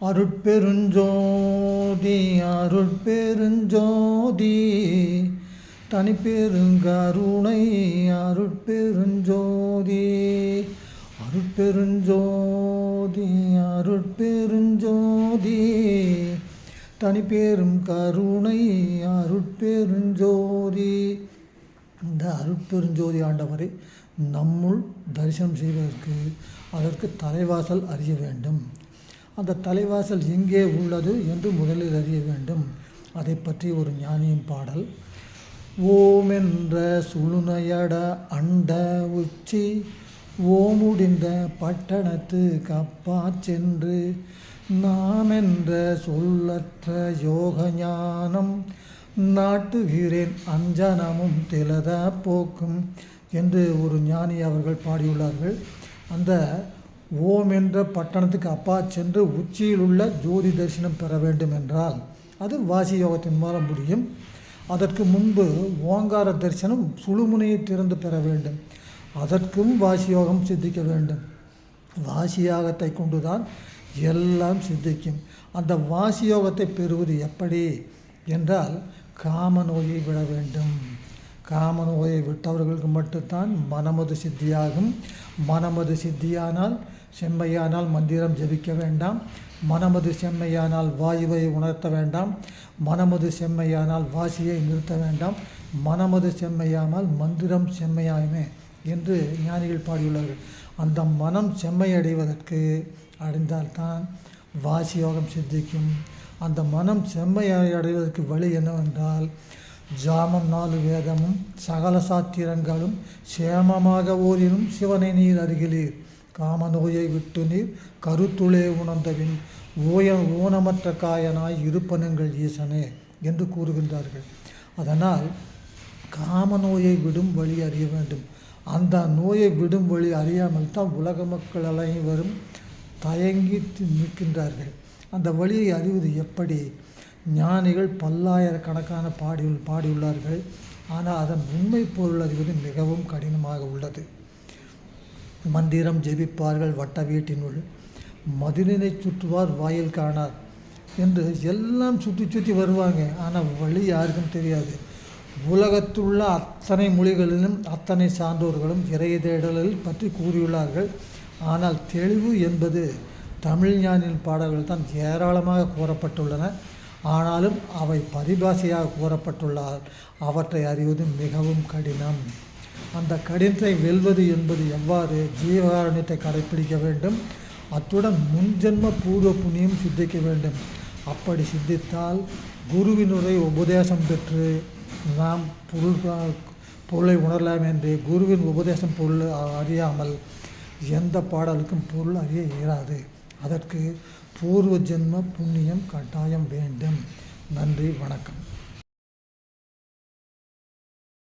அருட்பெருஞ்சோதி அருட்பெருஞ்சோதி. தனிப்பெருங்கருணை அருட்பெருஞ்சோதி. அருட்பெருஞ்சோதி அருட்பெருஞ்சோதி. தனிப்பெரும் கருணை அருட்பெருஞ்சோதி. இந்த அருட்பெருஞ்சோதி ஆண்டவரை நம்முள் தரிசனம் செய்வதற்கு அதற்கு தலைவாசல் அறிய வேண்டும். அந்த தலைவாசல் எங்கே உள்ளது என்று முதலில் அறிய வேண்டும். அதை பற்றி ஒரு ஞானியின் பாடல். ஓம் என்ற சுழுனையட அண்ட உச்சி ஓமுடிந்த பட்டணத்து கப்பா சென்று நாம் என்ற சொல்லற்ற யோக ஞானம் நாட்டுகிறேன் அஞ்சனமும் திலத போக்கும் என்று ஒரு ஞானி அவர்கள் பாடியுள்ளார்கள். அந்த ஓம் என்ற பட்டணத்துக்கு அப்பா சென்று உச்சியில் உள்ள ஜோதி தரிசனம் பெற வேண்டும் என்றால் அது வாசி யோகத்தின் மூலம் முடியும். அதற்கு முன்பு ஓங்கார தரிசனம் சுழுமுனையை திறந்து பெற வேண்டும். அதற்கும் வாசி யோகம் சித்திக்க வேண்டும். வாசி யாகத்தை கொண்டுதான் எல்லாம் சித்திக்கும். அந்த வாசி யோகத்தை பெறுவது எப்படி? என்றால் காம நோயை விட வேண்டும். காம நோயை விட்டவர்களுக்கு மட்டும்தான் மனமது சித்தியாகும். மனமது சித்தியானால் செம்மையானால் மந்திரம் ஜபிக்க வேண்டாம். மனமது செம்மையானால் வாயுவை உணர்த்த வேண்டாம். மனமது செம்மையானால் வாசியை நிறுத்த வேண்டாம். மனமது செம்மையானால் மந்திரம் செம்மையாயுமே என்று ஞானிகள் பாடியுள்ளார்கள் அந்த மனம் செம்மையடைவதற்கு அடைந்தால்தான் வாசி யோகம் சித்திக்கும். அந்த மனம் செம்மையை அடைவதற்கு வழி என்னவென்றால் ஜாமம் நாலு வேதமும் சகல சாத்திரங்களும் சேமமாக ஓரினும் சிவனை நீர் அருகிலீர் காம நோயை விட்டு நீர் கருத்துளே உணர்ந்தவின் ஓய ஊனமற்ற காயனாய் இருப்பனுங்கள் ஈசனே என்று கூறுகின்றார்கள். அதனால் காம நோயை விடும் வழி அறிய வேண்டும். அந்த நோயை விடும் வழி அறியாமல் தான் உலக மக்கள் அனைவரும் தயங்கி நிற்கின்றார்கள். அந்த வழியை அறிவது எப்படி? ஞானிகள் பல்லாயிரக்கணக்கான பாடி பாடியுள்ளார்கள். ஆனால் அதன் உண்மை பொருள் அறிவது மிகவும் கடினமாக உள்ளது. மந்திரம் ஜெபிப்பார்கள் வட்ட வீட்டினுள். மதுரினை சுற்றுவார் வாயில் காணார் என்று எல்லாம் சுற்றி சுற்றி வருவாங்க. ஆனால் வழி யாருக்கும் தெரியாது. உலகத்துள்ள அத்தனை மொழிகளிலும் அத்தனை சான்றோர்களும் இறைய தேடலில் பற்றி கூறியுள்ளார்கள். ஆனால் தெளிவு என்பது தமிழ் ஞானியின் பாடல்கள் தான் ஏராளமாக கூறப்பட்டுள்ளன. ஆனாலும் அவை பரிபாஷையாக கூறப்பட்டுள்ளால் அவற்றை அறிவது மிகவும் கடினம். அந்த கடினத்தை வெல்வது என்பது எவ்வாறு ஜீவகாரணியத்தை கடைப்பிடிக்க வேண்டும்? அத்துடன் முன்ஜென்ம பூர்வ புண்ணியம் சித்திக்க வேண்டும். அப்படி சித்தித்தால் குருவினுரை உபதேசம் பெற்று நாம் பொருள் பொருளை உணரலாம் என்று குருவின் உபதேசம் பொருள் அறியாமல் எந்த பாடலுக்கும் பொருள் அறிய இயலாது. அதற்கு பூர்வ ஜென்ம புண்ணியம் கட்டாயம் வேண்டும். நன்றி வணக்கம்.